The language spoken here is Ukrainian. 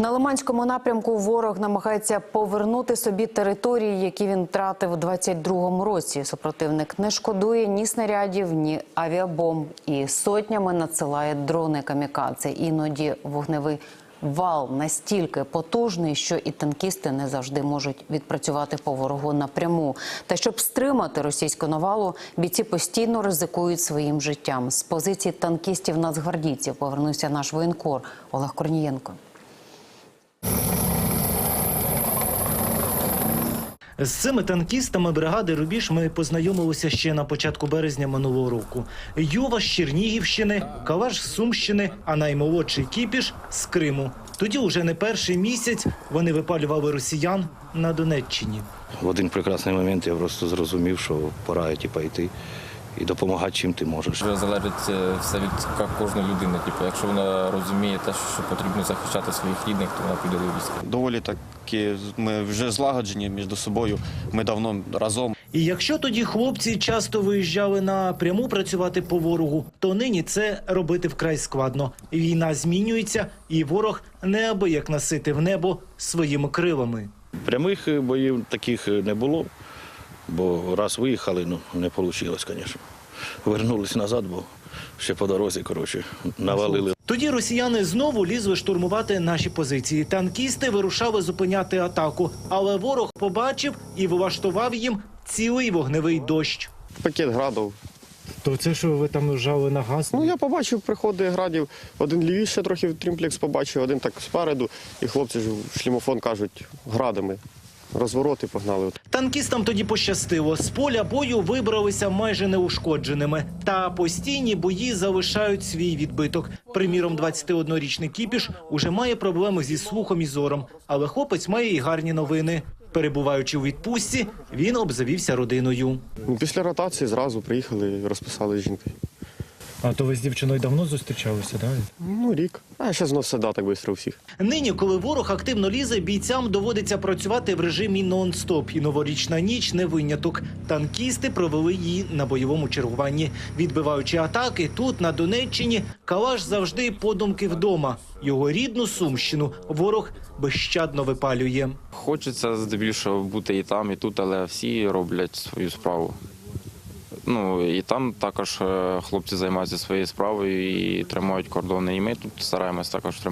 На Лиманському напрямку ворог намагається повернути собі території, які він втратив у 22-му році. Супротивник не шкодує ні снарядів, ні авіабомб і сотнями надсилає дрони камікадзе. Іноді вогневий вал настільки потужний, що і танкісти не завжди можуть відпрацювати по ворогу напряму. Та щоб стримати російську навалу, бійці постійно ризикують своїм життям. З позиції танкістів нацгвардійців повернувся наш воєнкор Олег Корнієнко. З цими танкістами бригади Рубіж ми познайомилися ще на початку березня минулого року. Юва з Чернігівщини, Калаш з Сумщини, а наймолодший Кіпіш з Криму. Тоді уже не перший місяць вони випалювали росіян на Донеччині. В один прекрасний момент я просто зрозумів, що пора типу, йти і допомагати, чим ти можеш. Вже залежить е, все від кожної людини. Типу, якщо вона розуміє те, що потрібно захищати своїх рідних, то вона піде до війська. доволі таки ми вже злагоджені між собою. Ми давно разом. І якщо тоді хлопці часто виїжджали на пряму працювати по ворогу, то нині це робити вкрай складно. Війна змінюється, і ворог неабияк наситив небо своїми крилами. Прямих е, боїв таких е, не було, бо раз виїхали, ну не вийшло, звісно. Вернулись назад, бо ще по дорозі, коротше, навалили. Тоді росіяни знову лізли штурмувати наші позиції. Танкісти вирушали зупиняти атаку, але ворог побачив і влаштував їм цілий вогневий дощ. Пакет градів. То це що ви там жали на газ? Ну я побачив приходи градів. Один лівіше трохи трімплекс побачив, один так спереду. І хлопці ж шлімофон кажуть градами. Розвороти погнали. Танкістам тоді пощастило. З поля бою вибралися майже неушкодженими. Та постійні бої залишають свій відбиток. Приміром, 21-річний Кіпіш уже має проблеми зі слухом і зором. Але хлопець має і гарні новини. Перебуваючи у відпустці, він обзавівся родиною. Після ротації зразу приїхали розписали з жінкою. А то ви з дівчиною давно зустрічалися, так? Ну, рік. А зараз воно все да, так швидко у всіх. Нині, коли ворог активно лізе, бійцям доводиться працювати в режимі нон-стоп. І новорічна ніч не виняток. Танкісти провели її на бойовому чергуванні. Відбиваючи атаки, тут на Донеччині Калаш завжди подумки вдома. Його рідну сумщину ворог безщадно випалює. Хочеться здебільшого бути і там, і тут, але всі роблять свою справу. Ну і там також е, хлопці займаються своєю справою і тримають кордони. І ми тут стараємось також тримати.